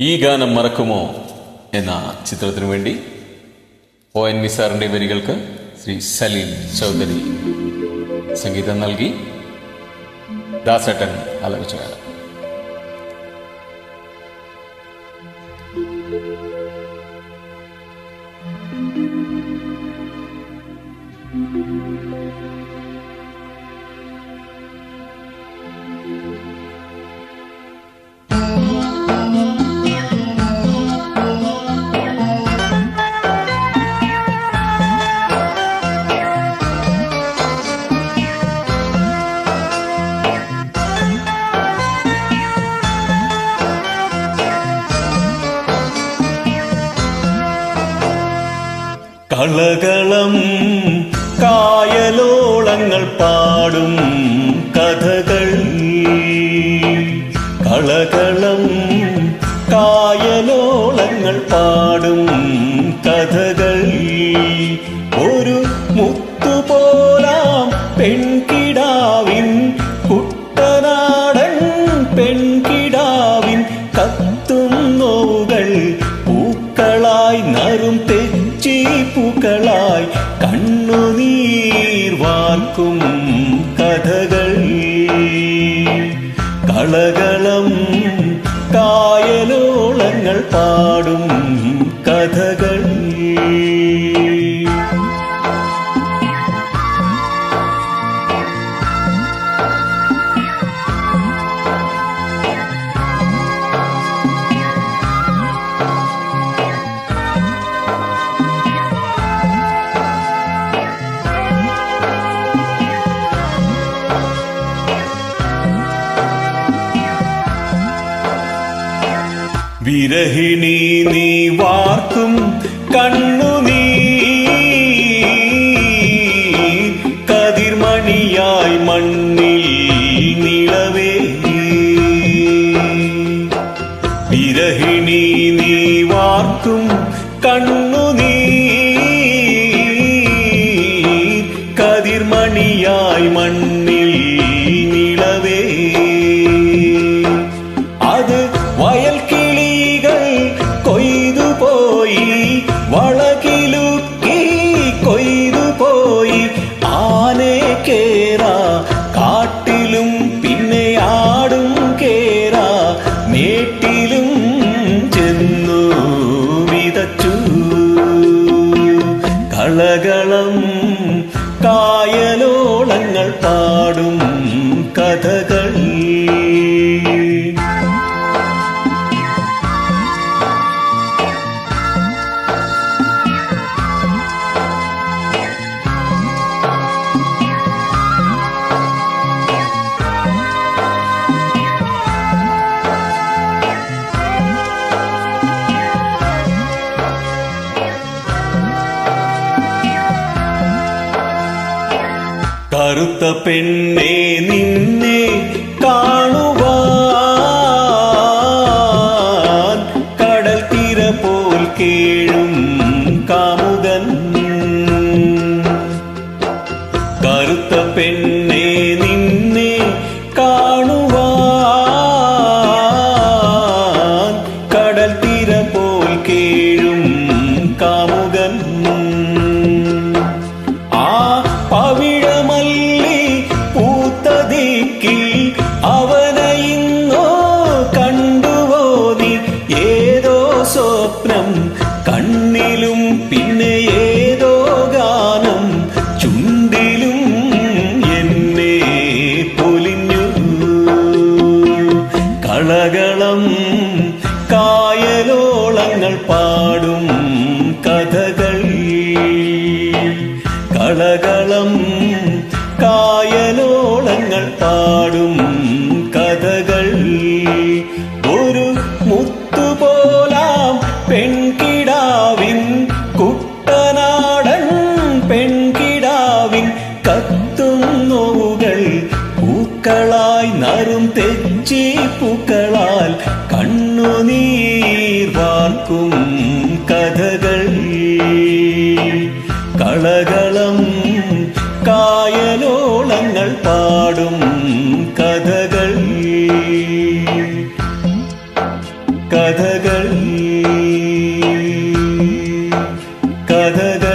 ഈ ഗാനം മറക്കുമോ എന്ന ചിത്രത്തിനു വേണ്ടി ഒ എൻ നിസാറിന്റെ വരികൾക്ക് ശ്രീ സലീം ചൗധരി സംഗീതം നൽകി ദാസേട്ടൻ ആലപിച്ച ഗാനം. കളകളം കായലോളങ്ങൾ പാടും കഥകൾ. കളകളം കായലോളങ്ങൾ പാടും കഥകൾ. ഒരു മുത്തുപോലാം പെൺകിടാവിൻ കുട്ടനാടൻ പെൺകിടാവിൻ കത്തും നോവുകൾ പൂക്കളായി നറും തെച്ചി പൂക്കളായി കണ്ണുനീർ വാർക്കും കഥകൾ. കളകളം കായലോളങ്ങൾ പാടും കഥകൾ. വിരഹിണി നീ വാർക്കും കണ്ണുനീ കതിർമണിയായി മണ്ണിൽ നിളവേ. വിരഹിണി നീ വാർക്കും കണ്ണുനീ മേട്ടിലും ചെന്നു വിതച്ചു. കളകളം കായലോളങ്ങൾ പാടും കഥകൾ. കറുത്ത പെണ്ണേ നിന്നെ കാണുവാൻ കണ്ണിലും പിന്നെ ഏതോ ഗാനം ചുണ്ടിലും എന്നെ പൊലിഞ്ഞു. കളകളം കായലോളങ്ങൾ പാടും കഥകൾ. കളകളം കായലോളങ്ങൾ പാടും വാർക്കും കഥകൾ കളകളം കായലോളങ്ങൾ പാടും കഥകൾ ക കഥകൾ കഥകൾ